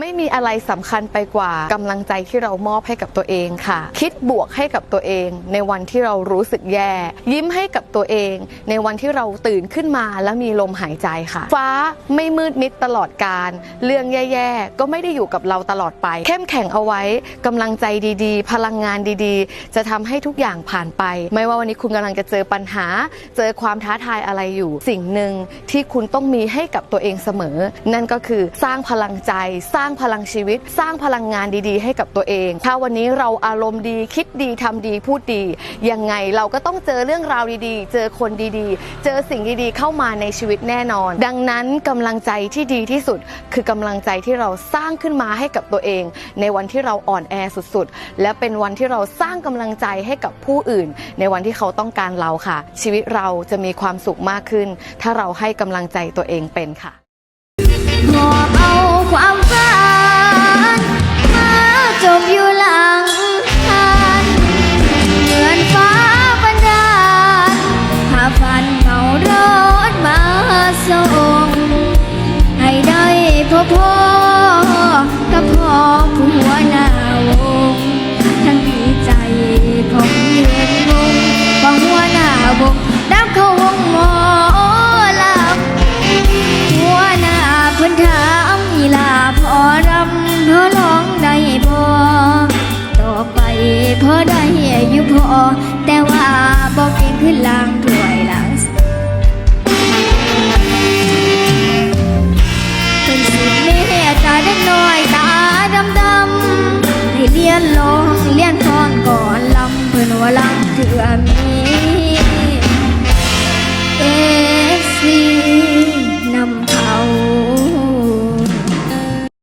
ไม่มีอะไรสำคัญไปกว่ากำลังใจที่เรามอบให้กับตัวเองค่ะ คิดบวกให้กับตัวเอง ในวันที่เรารู้สึกแย่ ยิ้มให้กับตัวเอง ในวันที่เราตื่นขึ้นมาแล้วมีลมหายใจค่ะ ฟ้าไม่มืดมิดตลอดการ เรื่องแย่ๆ ก็ไม่ได้อยู่กับเราตลอดไป เข้มแข็งเอาไว้กำลังใจดีๆ พลังงานดีๆ จะทำให้ทุกอย่างผ่านไป ไม่ว่าวันนี้คุณกำลังจะเจอปัญหา เจอความท้าทายอะไรอยู่ สิ่งหนึ่งที่คุณต้องมีให้กับตัวเองเสมอ นั่นก็คือสร้างพลังใจสร้างางพลังชีวิต สร้างพลังงานดีๆ ให้กับตัวเอง ถ้าวันนี้เราอารมณ์ดีคิดดีทำดีพูดดี ยังไงเราก็ต้องเจอเรื่องราวดีๆ เจอคนดีๆ เจอสิ่งดีๆ เข้ามาในชีวิตแน่นอน ดังนั้นกำลังใจที่ดีที่สุด คือกำลังใจที่เราสร้างขึ้นมาให้กับตัวเอง ในวันที่เราอ่อนแอสุดๆ และเป็นวันที่เราสร้างกำลังใจให้กับผู้อื่น ในวันที่เขาต้องการเราค่ะ ชีวิตเราจะมีความสุขมากขึ้น ถ้าเราให้กำลังใจตัวเองเป็นค่ะ พบพ่อกับพ่อผัวหน้าวงทั้งดีใจของยืนวงของหัวหน้าวงดับเข้าวงหมอลำหัวหน้าเพิ่นถามอีลาพอรำพอร้องได้บ่ต่อไปพอได้อยู่พอแต่ว่าบอกเองขึ้นลางถ้ว